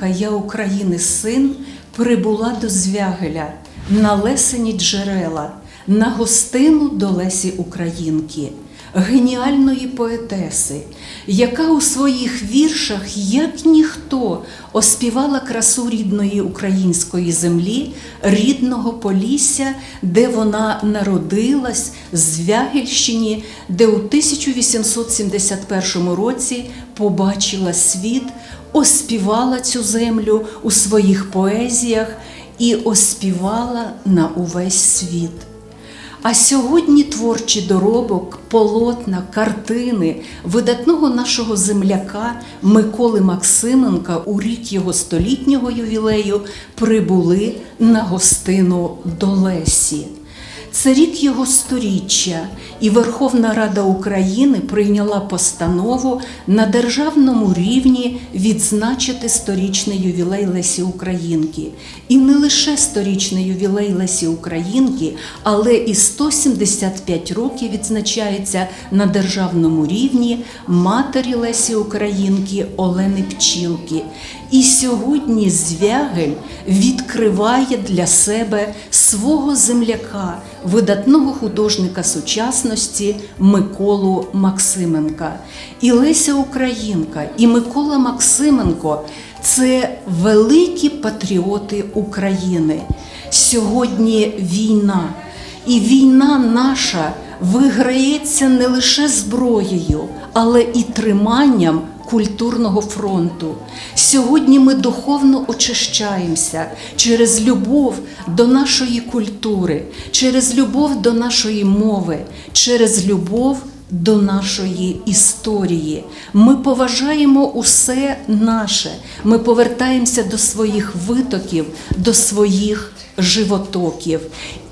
Максименка Я України син прибула до Звягеля на Лесені джерела, на гостину до Лесі Українки, геніальної поетеси, яка у своїх віршах, як ніхто, оспівала красу рідної української землі, рідного Полісся, де вона народилась, Звягельщині, де у 1871 році побачила світ, оспівала цю землю у своїх поезіях і оспівала на увесь світ. А сьогодні творчий доробок, полотна, картини видатного нашого земляка Миколи Максименка у рік його столітнього ювілею прибули на гостину до Лесі. Це рік його сторіччя, і Верховна Рада України прийняла постанову на державному рівні відзначити сторічний ювілей Лесі Українки. І не лише сторічний ювілей Лесі Українки, але і 175 років відзначається на державному рівні матері Лесі Українки Олени Пчілки. І сьогодні Звягель відкриває для себе свого земляка, видатного художника сучасності Миколу Максименка. І Леся Українка, і Микола Максименко це великі патріоти України. Сьогодні війна, і війна наша виграється не лише зброєю, але і триманням культурного фронту. Сьогодні ми духовно очищаємося через любов до нашої культури, через любов до нашої мови, через любов до нашої історії. Ми поважаємо усе наше. Ми повертаємося до своїх витоків, до своїх животоків.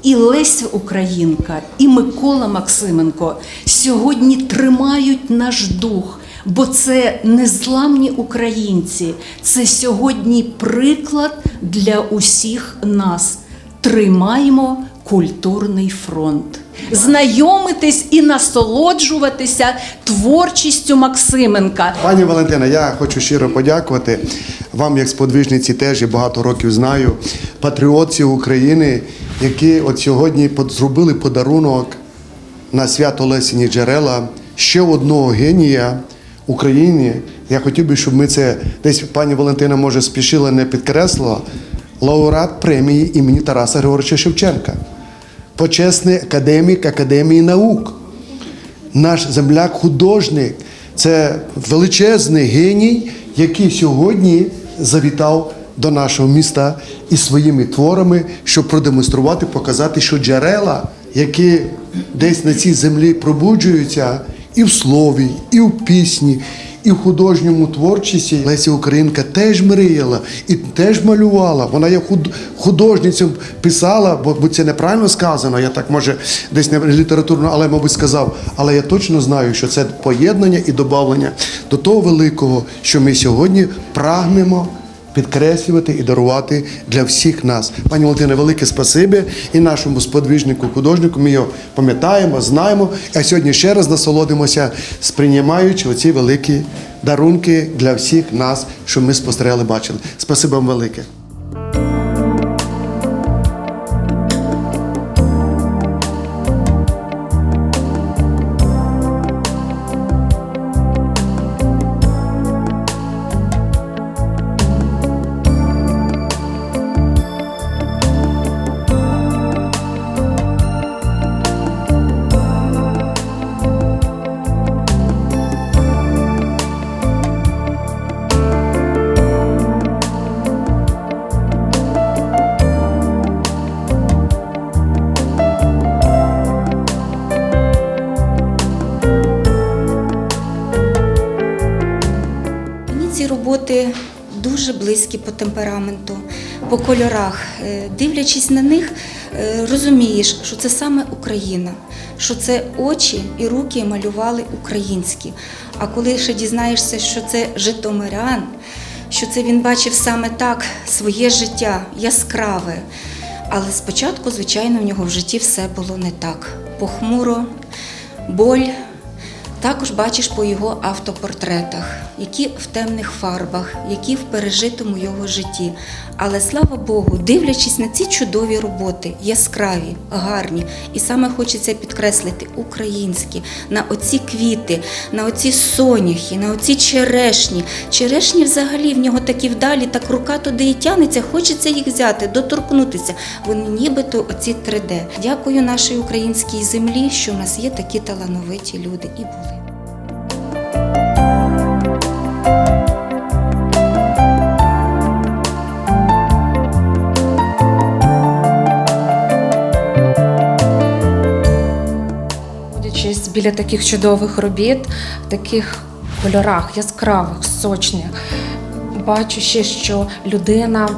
І Леся Українка, і Микола Максименко сьогодні тримають наш дух. Бо це незламні українці, це сьогодні приклад для усіх нас. Тримаємо культурний фронт, знайомитись і насолоджуватися творчістю Максименка. Пані Валентина, я хочу щиро подякувати вам, як сподвижниці, теж і багато років знаю, патріотці України, які от сьогодні зробили подарунок на свято Лесіні джерела ще одного генія України. Я хотів би, щоб ми це десь пані Валентина може спішила не підкреслила. Лауреат премії імені Тараса Григоровича Шевченка, почесний академік Академії наук наш земляк художник. Це величезний геній, який сьогодні завітав до нашого міста із своїми творами, щоб продемонструвати, показати, що джерела, які десь на цій землі пробуджуються, і в слові, і в пісні, і в художньому творчості Леся Українка теж мріяла і теж малювала. Вона як худ- писала, бо це неправильно сказано. Я так може десь не літературно, але мабуть сказав. Але я точно знаю, що це поєднання і додавлення до того великого, що ми сьогодні прагнемо. Підкреслювати і дарувати для всіх нас. Пані Валентине, велике спасибі і нашому сподвижнику, художнику. Ми його пам'ятаємо, знаємо. А сьогодні ще раз насолодимося, сприймаючи оці великі дарунки для всіх нас, що ми спостерігали, бачили. Спасибі вам велике. По темпераменту, по кольорах. Е, Дивлячись на них, е, розумієш, що це саме Україна, що це очі і руки малювали українські. А коли ще дізнаєшся, що це Житомирян, що це він бачив саме так своє життя яскраве. Але спочатку, звичайно, в нього в житті все було не так. Похмуро, боль, Також бачиш по його автопортретах, які в темних фарбах, які в пережитому його житті. Але слава Богу, дивлячись на ці чудові роботи, яскраві, гарні, і саме хочеться підкреслити українські, на оці квіти, на оці соняхи, на оці черешні. Черешні взагалі в нього такі вдалі, так рука туди і тягнеться, хочеться їх взяти, доторкнутися. Вони нібито оці 3D. Дякую нашій українській землі, що в нас є такі талановиті люди і були. Біля таких чудових робіт, в таких кольорах яскравих, сочних, бачу ще, що людина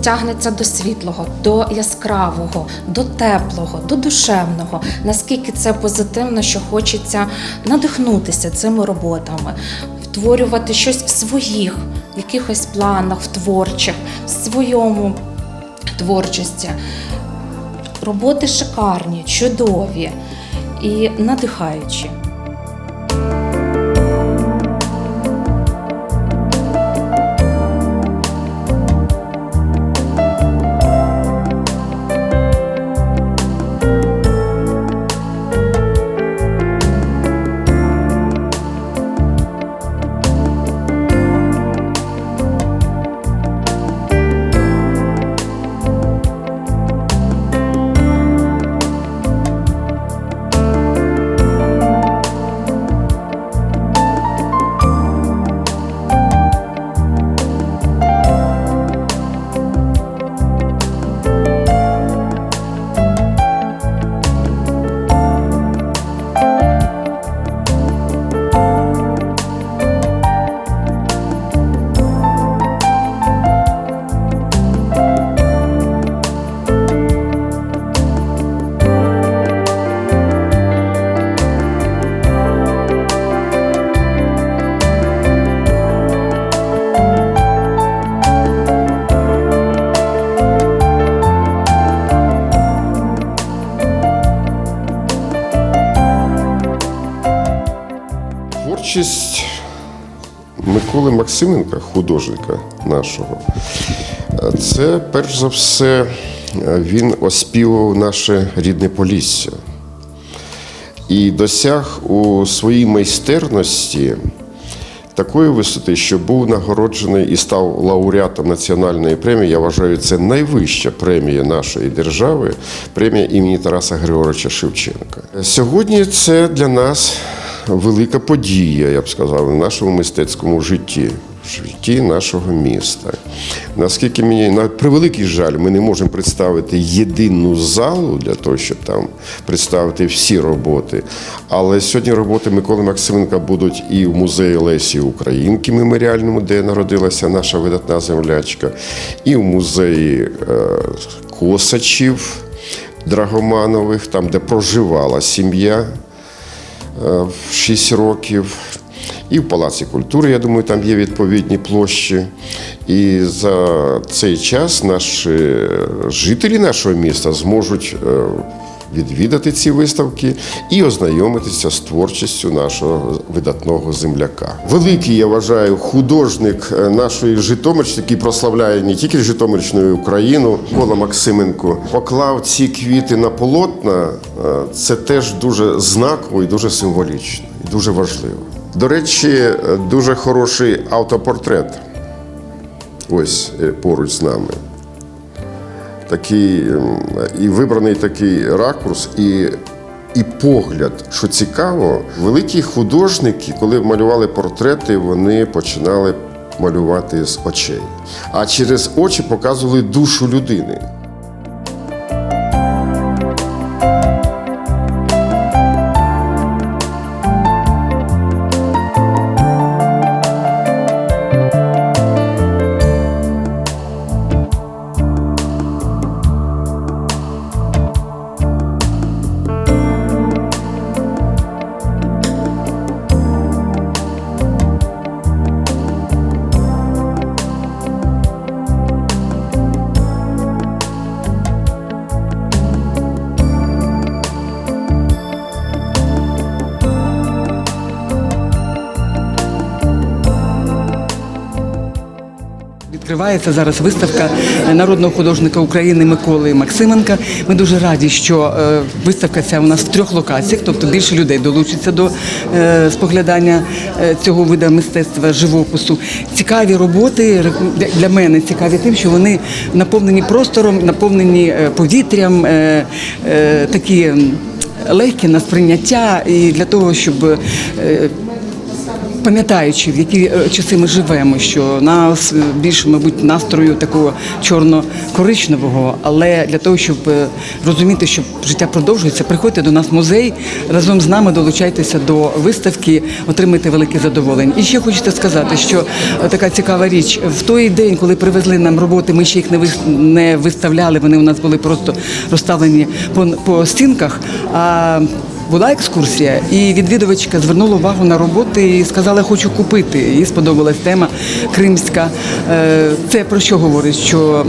тягнеться до світлого, до яскравого, до теплого, до душевного. Наскільки це позитивно, що хочеться надихнутися цими роботами, втворювати щось в своїх якихось планах, в творчих, в своєму творчості. Роботи шикарні, чудові і надихаючі. Творчість Миколи Максименка, художника нашого, це перш за все він оспівував наше рідне Полісся і досяг у своїй майстерності такої висоти, що був нагороджений і став лауреатом національної премії. Я вважаю, це найвища премія нашої держави, премія імені Тараса Григоровича Шевченка. Сьогодні це для нас велика подія, я б сказав, в нашому мистецькому житті. в Житті нашого міста. Наскільки мені на превеликий жаль, ми не можемо представити єдину залу для того, щоб там представити всі роботи. Але сьогодні роботи Миколи Максименка будуть і в музеї Лесі Українки меморіальному, де народилася наша видатна землячка, і в музеї е, Косачів Драгоманових, там, де проживала сім'я 6 років. І в Палаці культури, я думаю, там є відповідні площі. І за цей час наші жителі нашого міста зможуть е, відвідати ці виставки і ознайомитися з творчістю нашого видатного земляка. Великий, я вважаю, художник е, нашої Житомирщини, який прославляє не тільки Житомирщину, і Україну, Микола Максименко, поклав ці квіти на полотна. Е, Це теж дуже знаково і дуже символічно, і дуже важливо. До речі, е, дуже хороший автопортрет. Ось поруч з нами. Такий ем, і вибраний такий ракурс, і, і погляд, що цікаво, великі художники, коли малювали портрети, вони починали малювати з очей. А через очі показували душу людини. Відкривається зараз виставка народного художника України Миколи Максименка. Ми дуже раді, що е, виставка ця у нас в трьох локаціях, тобто більше людей долучиться до е, споглядання е, цього виду мистецтва живопису. Цікаві роботи для- мене цікаві тим, що вони наповнені простором, наповнені повітрям, такі легкі на сприйняття і для того, щоб. Пам'ятаючи, в які е, часи ми живемо, що нас е, більше, мабуть, настрою такого чорно-коричневого, але для того, щоб е, розуміти, що життя продовжується, приходьте до нас в музей разом з нами, долучайтеся до виставки, отримайте велике задоволення. І ще хочеться сказати, що така цікава річ в той день, коли привезли нам роботи, ми ще їх не вис- не виставляли. Вони у нас були просто розставлені по стінках. А була екскурсія, і відвідувачка звернула увагу на роботи і сказала, хочу купити. Їй сподобалась тема кримська. Е, Це про що говорить? Що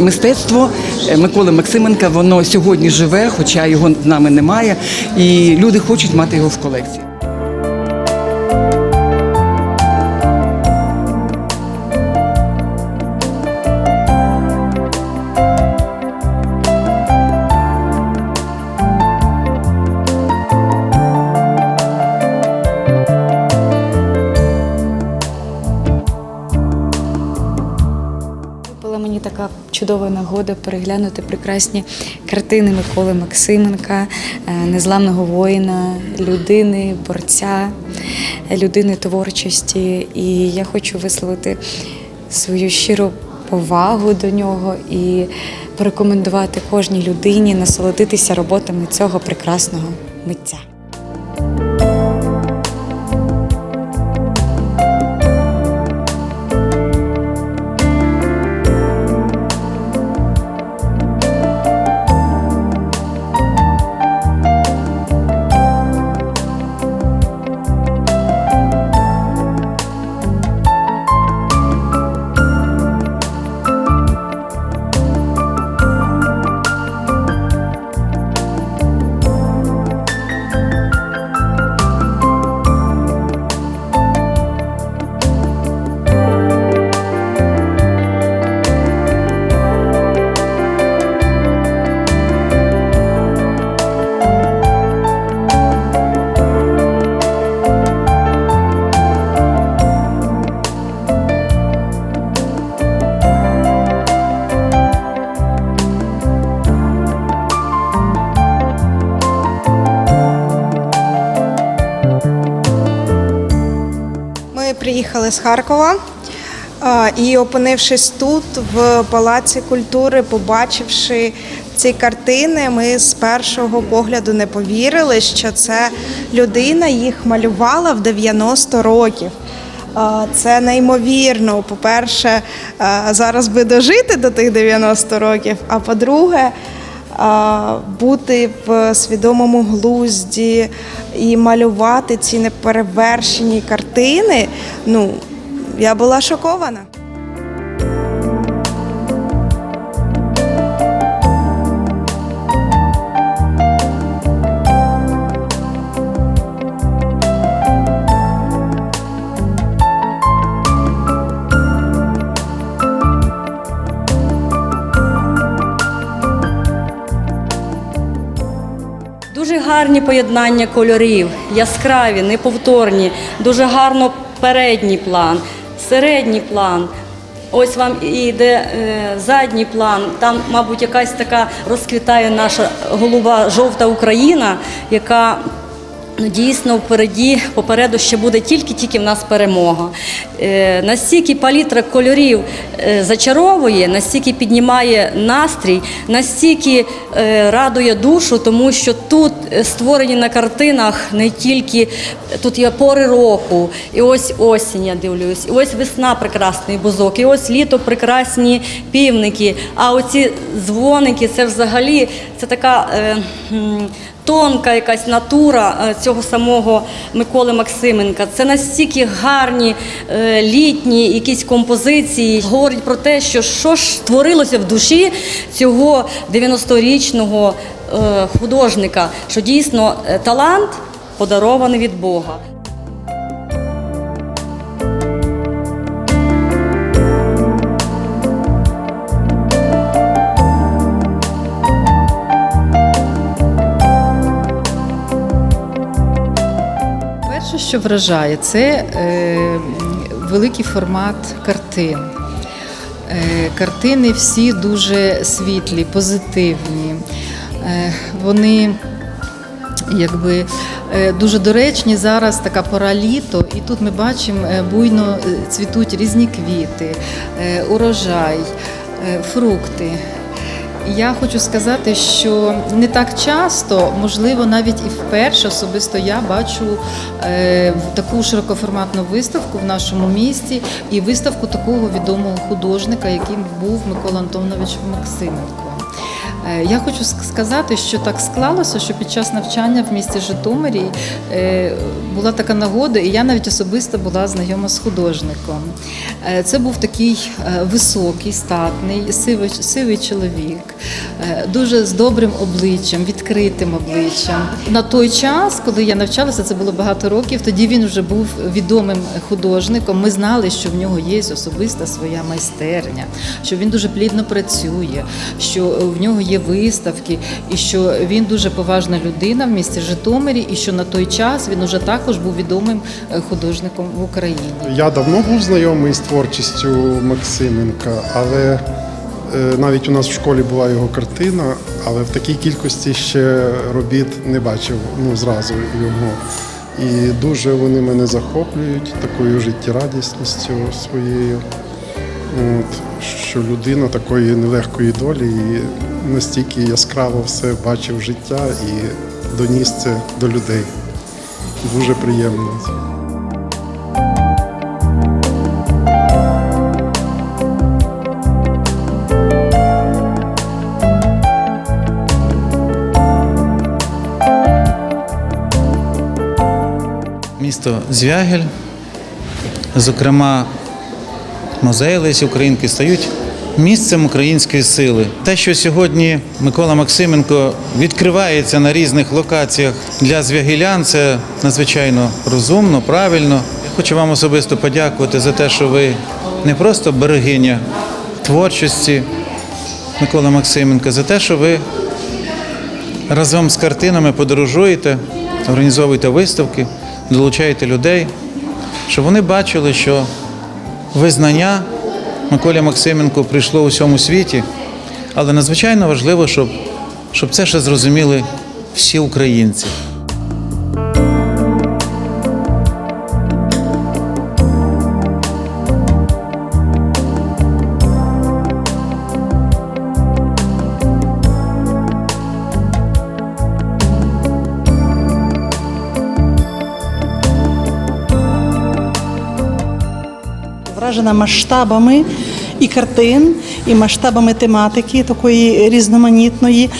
мистецтво е, Миколи Максименка воно сьогодні живе, хоча його з нами немає, і люди хочуть мати його в колекції. Чудова нагода переглянути прекрасні картини Миколи Максименка, е, незламного воїна, людини, борця, людини творчості. І я хочу висловити свою щиру повагу до нього і порекомендувати кожній людині насолодитися роботами цього прекрасного митця. Приїхали з Харкова і, опинившись тут, в Палаці культури, побачивши ці картини, ми з першого погляду не повірили, що це людина їх малювала в 90 років. Це неймовірно. По-перше, зараз би дожити до тих 90 років. А по-друге, бути в свідомому глузді і малювати ці неперевершені картини. Ну, я була шокована. Дуже гарні поєднання кольорів, яскраві, неповторні, дуже гарно передній план, середній план. Ось вам і йде е, задній план. Там, мабуть, якась така розквітає наша голуба жовта Україна, яка Дійсно, впереді, попереду ще буде тільки-тільки в нас перемога. Е, настільки палітра кольорів е, зачаровує, настільки піднімає настрій, настільки е, радує душу, тому що тут створені на картинах не тільки тут є пори року, і ось осінь, я дивлюсь, і ось весна прекрасний бузок, і ось літо прекрасні півники. А оці дзвоники це взагалі це така. Тонка якась натура е, цього самого Миколи Максименка. Це настільки гарні е, літні якісь композиції. Говорить про те, що що ж творилося в душі цього 90-річного е, художника, що дійсно талант подарований від Бога. Що вражає, це е, великий формат картин. Е, Картини всі дуже світлі, позитивні. Е, Вони якби дуже доречні зараз така пора літо, і тут ми бачимо буйно цвітуть різні квіти, урожай, фрукти. Я хочу сказати, що не так часто, можливо, навіть і вперше особисто я бачу е, таку широкоформатну виставку в нашому місті і виставку такого відомого художника, яким був Микола Антонович Максименко. Е, Я хочу сказати, що так склалося, що під час навчання в місті Житомирі е, була така нагода, і я навіть особисто була знайома з художником. Е, Це був такий високий, статний, сивий, сивий чоловік, дуже з добрим обличчям, відкритим обличчям. На той час, коли я навчалася, це було багато років. Тоді він вже був відомим художником. Ми знали, що в нього є особиста своя майстерня, що він дуже плідно працює, що в нього є виставки, і що він дуже поважна людина в місті Житомирі, і що на той час він уже також був відомим е, художником в Україні. Я давно був знайомий з творчістю Максименка, але е, навіть у нас в школі була його картина, але в такій кількості ще робіт не бачив ну, зразу його. І дуже вони мене захоплюють такою життєрадісністю своєю. От, що людина такої нелегкої долі і настільки яскраво все бачив життя і доніс це до людей. Дуже приємно. Місто Звягель, зокрема, музей Лесі Українки стають місцем української сили. Те, що сьогодні Микола Максименко відкривається на різних локаціях для звягелян, це надзвичайно розумно, правильно. Хочу вам особисто подякувати за те, що ви не просто берегиня творчості Микола Максименка, за те, що ви разом з картинами подорожуєте, організовуєте виставки, долучаєте людей, щоб вони бачили, що визнання Миколі Максименко прийшло у всьому світі, але надзвичайно важливо, щоб, щоб це ще зрозуміли всі українці. Вражена масштабами і картин, і масштабами тематики такої різноманітної.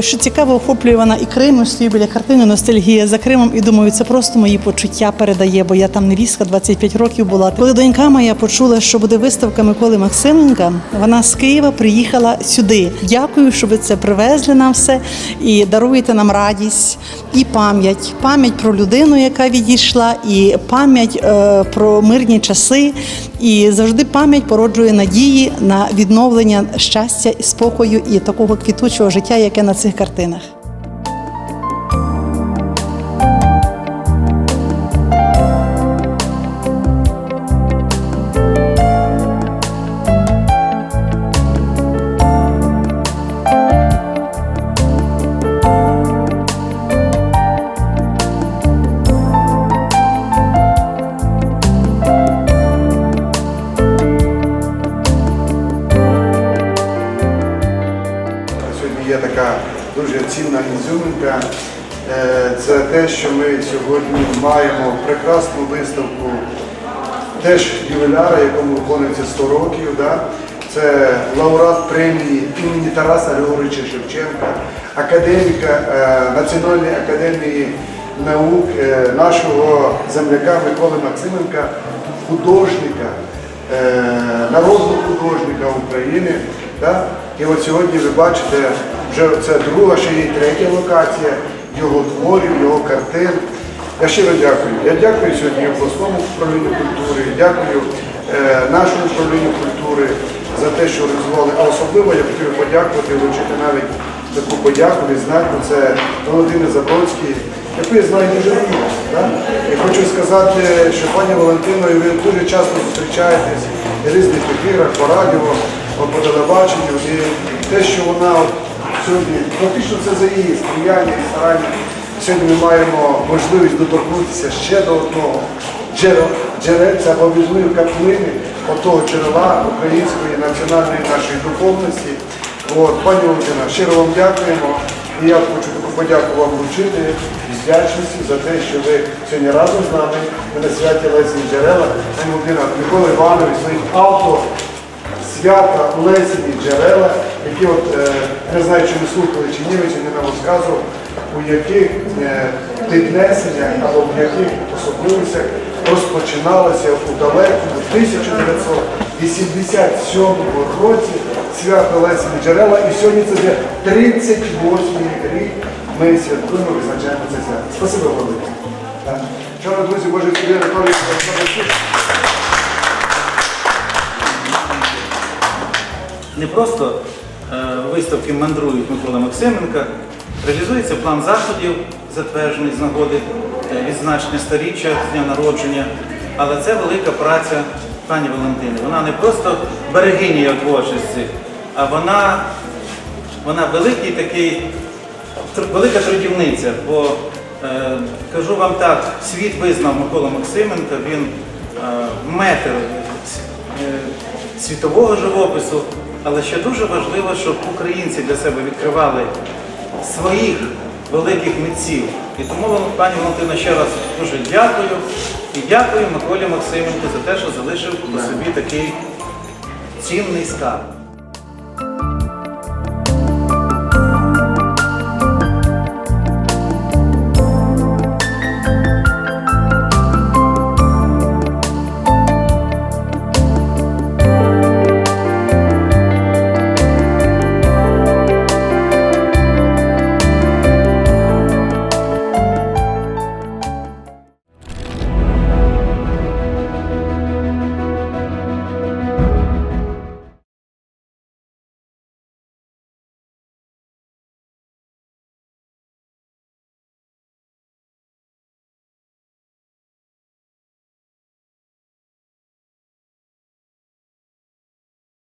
Що цікаво, охоплює вона і Крим, стою біля картини Ностальгія за Кримом і думаю, це просто мої почуття передає, бо я там невістка 25 років була. Коли донька моя почула, що буде виставка Миколи Максименка, вона з Києва приїхала сюди. Дякую, що ви це привезли нам все і даруєте нам радість і пам'ять. Пам'ять про людину, яка відійшла, і пам'ять е, про мирні часи. І завжди пам'ять породжує надії на відновлення щастя, спокою і такого квітучого життя, яке на цих картинах. Прекрасну виставку теж ювіляра, якому виконується 100 років. Да? Це лауреат премії імені Тараса Григоровича Шевченка, академіка е, Національної академії наук е, нашого земляка Миколи Максименка, художника, е, народного художника України. Да? І от сьогодні ви бачите, вже це друга, ще є третя локація його творів, його картин. Я щиро дякую. Я дякую сьогодні обласному управлінню культури, дякую е, нашому управлінню культури за те, що організували. А особливо я хотів подякувати, вручити навіть таку подяку, відзнаку. Це Володимир Забродський, яку я знаю дуже добре. І хочу сказати, що пані Валентиною ви дуже часто зустрічаєтесь в різних ефірах, по радіо, по телебаченню. І те, що вона сьогодні, фактично це за її сприяння і старання. Сьогодні ми маємо можливість доторкнутися ще до одного джерельця або візьмою каплини отого джерела української національної нашої духовності. От, пані Валентина, щиро вам дякуємо. І я хочу таку подяку вам вручити з вдячністю за те, що ви сьогодні разом з нами ми на святі Лесі Джерела. Пані Валентина, Микола Іванович своїх авто свята Лесіні джерела, які от, е, не знаю, чи ви слухали чи ні, ви чи не нам розказував, у яких е, піднесеннях або в яких особливостях розпочиналося у далекому 1987 році свято Лесіні джерела. І сьогодні це вже 38 рік ми святкуємо, визначаємо це свято. Спасибо. Так. Шановні друзі, Боже Сергій Анатолійович, не просто е, виставки мандрують Микола Максименка, реалізується план заходів, затверджений з нагоди е, відзначення сторіччя з дня народження, але це велика праця пані Валентини. Вона не просто берегиня творчості, а вона, вона великий такий, велика трудівниця. Бо е, кажу вам так, світ визнав Микола Максименка, він е, метр е, світового живопису, але ще дуже важливо, щоб українці для себе відкривали своїх великих митців. І тому пані Валентина, ще раз дуже дякую. І дякую Миколі Максименку за те, що залишив по собі такий цінний скарб.